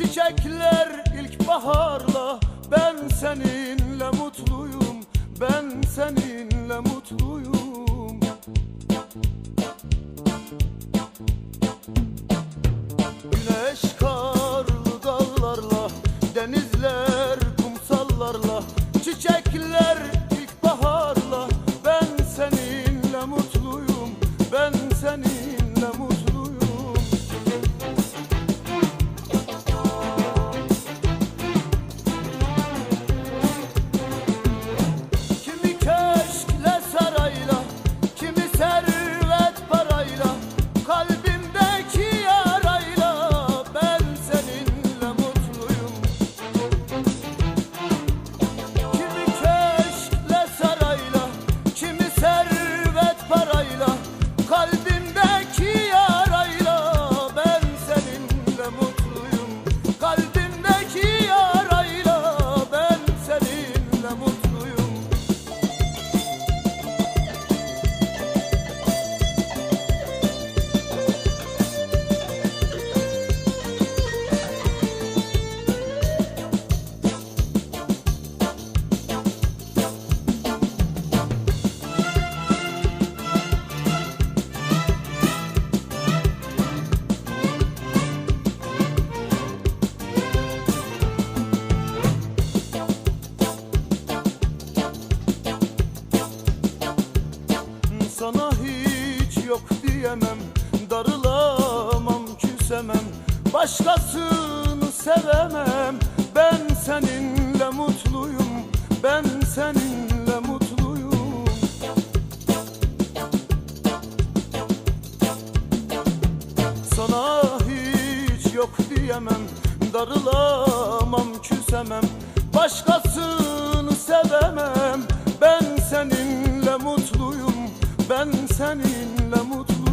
Çiçekler ilkbaharla Ben seninle mutluyum Ben seninle mutluyum. Güneş karlı dağlarla Denizler kumsallarla Çiçekler ilkbaharla Ben seninle mutluyum Ben seninle Sana hiç yok diyemem Darılamam küsemem. Başkasını sevemem Ben seninle mutluyum Ben seninle mutluyum. Sana hiç yok diyemem Darılamam küsemem. Başkasını sevemem Ben seninle mutluyum ben seninle mutlu